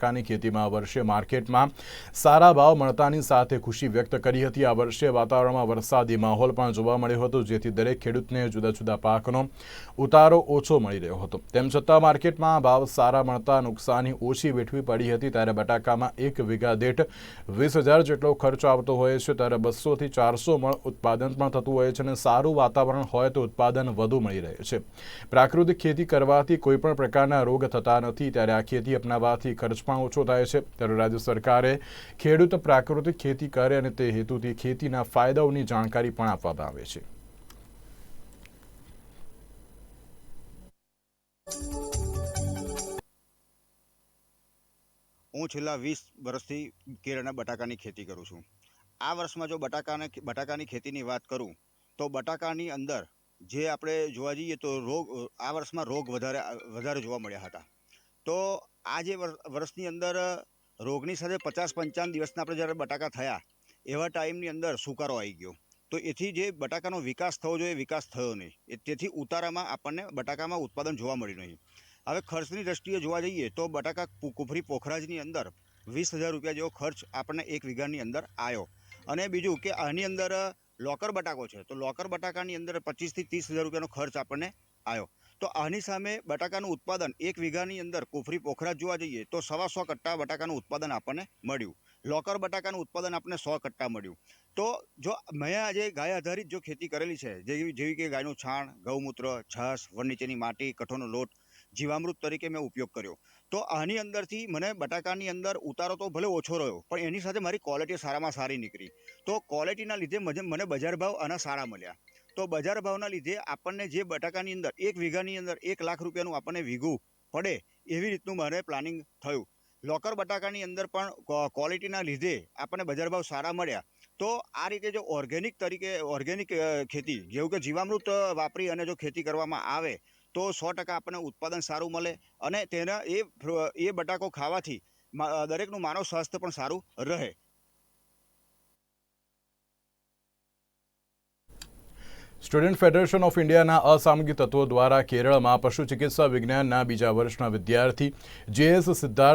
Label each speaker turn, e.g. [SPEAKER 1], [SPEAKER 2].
[SPEAKER 1] બટાકાની ખેતીમાં આ વર્ષે માર્કેટમાં સારા ભાવ મળતાની સાથે ખુશી વ્યક્ત કરી હતી. આ વર્ષે વાતાવરણમાં વરસાદી માહોલ પણ જોવા મળ્યો હતો, જેથી દરેક ખેડૂતને જુદા જુદા પાકનો ઉતારો ઓછો મળી રહ્યો હતો. તેમ છતાં માર્કેટમાં ભાવ સારા મળતા નુકસાની ઓછી વેઠવી પડી હતી, ત્યારે બટાકામાં એક વીઘા દીઠ વીસ હજાર જેટલો ખર્ચ આવતો હોય છે, ત્યારે બસોથી ચારસો મણ ઉત્પાદન પણ થતું હોય છે અને સારું વાતાવરણ હોય તો ઉત્પાદન વધુ મળી રહે છે. પ્રાકૃતિક ખેતી કરવાથી કોઈપણ પ્રકારના રોગ થતા નથી, ત્યારે આ ખેતી અપનાવવાથી ખર્ચ પણ ઓછો થાય છે. ત્યારે રાજ્ય સરકારે ખેડૂત પ્રાકૃતિક ખેતી કરે અને તે હેતુથી ખેતીના ફાયદાઓની જાણકારી પણ આપવામાં આવે છે.
[SPEAKER 2] હું છેલ્લા વીસ વર્ષથી કેળના બટાકાની ખેતી કરું છું. આ વર્ષમાં જો બટાકાને બટાકાની ખેતીની વાત કરું, તો બટાકાની અંદર જે આપણે જોવા જઈએ તો રોગ આ વર્ષમાં રોગ વધારે વધારે જોવા મળ્યા હતા. તો આ જે વર્ષની અંદર રોગની સાથે પચાસ પંચાવન દિવસના આપણે જ્યારે બટાકા થયા, એવા ટાઈમની અંદર સુકારો આવી ગયો. તો એથી જે બટાકાનો વિકાસ થવો જોઈએ વિકાસ થયો નહીં. તેથી ઉતારામાં આપણને બટાકામાં ઉત્પાદન જોવા મળ્યું નહીં હવે ખર્ચની દ્રષ્ટિએ જોવા જઈએ તો બટાકા કુફરી પોખરાજની અંદર વીસ હજાર રૂપિયા જેવો ખર્ચ આપણને એક વીઘાની અંદર આવ્યો અને બીજું કે આની અંદર લોકર બટાકો છે. તો લોકર બટાકાની અંદર પચીસથી ત્રીસ હજાર રૂપિયાનો ખર્ચ આપણને આવ્યો તો આની સામે બટાકાનું ઉત્પાદન એક વીઘાની અંદર કુફરી પોખરા જોવા જઈએ તો સવા સો કટ્ટા બટાકાનું ઉત્પાદન આપણને મળ્યું. લોકર બટાકાનું ઉત્પાદન આપણને સો કટ્ટા મળ્યું. તો જો મેં આજે ગાય આધારિત જો ખેતી કરેલી છે, જેવી જેવી કે ગાયનું છાણ, ગૌમૂત્ર, છાશ વન માટી કઠોળનો લોટ, જીવામૃત તરીકે મેં ઉપયોગ કર્યો. તો આની અંદરથી મને બટાકાની અંદર ઉતારો તો ભલે ઓછો રહ્યો, પણ એની સાથે મારી ક્વોલિટી સારામાં સારી નીકળી. તો ક્વોલિટીના લીધે મને બજાર ભાવ આના સારા મળ્યા. તો બજાર ભાવના લીધે આપણને જે બટાકાની અંદર, એક વીઘાની અંદર એક લાખ રૂપિયાનું આપણને વીઘું પડે, એવી રીતનું મારે પ્લાનિંગ થયું. લોકર બટાકાની અંદર પણ ક્વોલિટીના લીધે આપણને બજાર ભાવ સારા મળ્યા. તો આ રીતે જો ઓર્ગેનિક તરીકે ઓર્ગેનિક ખેતી, જેવું કે જીવામૃત વાપરી અને જો ખેતી કરવામાં આવે, તો સો ટકા આપણને ઉત્પાદન સારું મળે અને તેના એ એ બટાકો ખાવાથી દરેકનું માનવ સ્વાસ્થ્ય પણ સારું રહે.
[SPEAKER 1] સ્ટુડન્ટ ફેડરેશન ઓફ ઇન્ડિયાના અસામયિક તત્વો દ્વારા કેરળમાં પશુ ચિકિત્સા વિજ્ઞાનના બીજા વર્ષના વિદ્યાર્થી જે એસ સિદ્ધાર્થ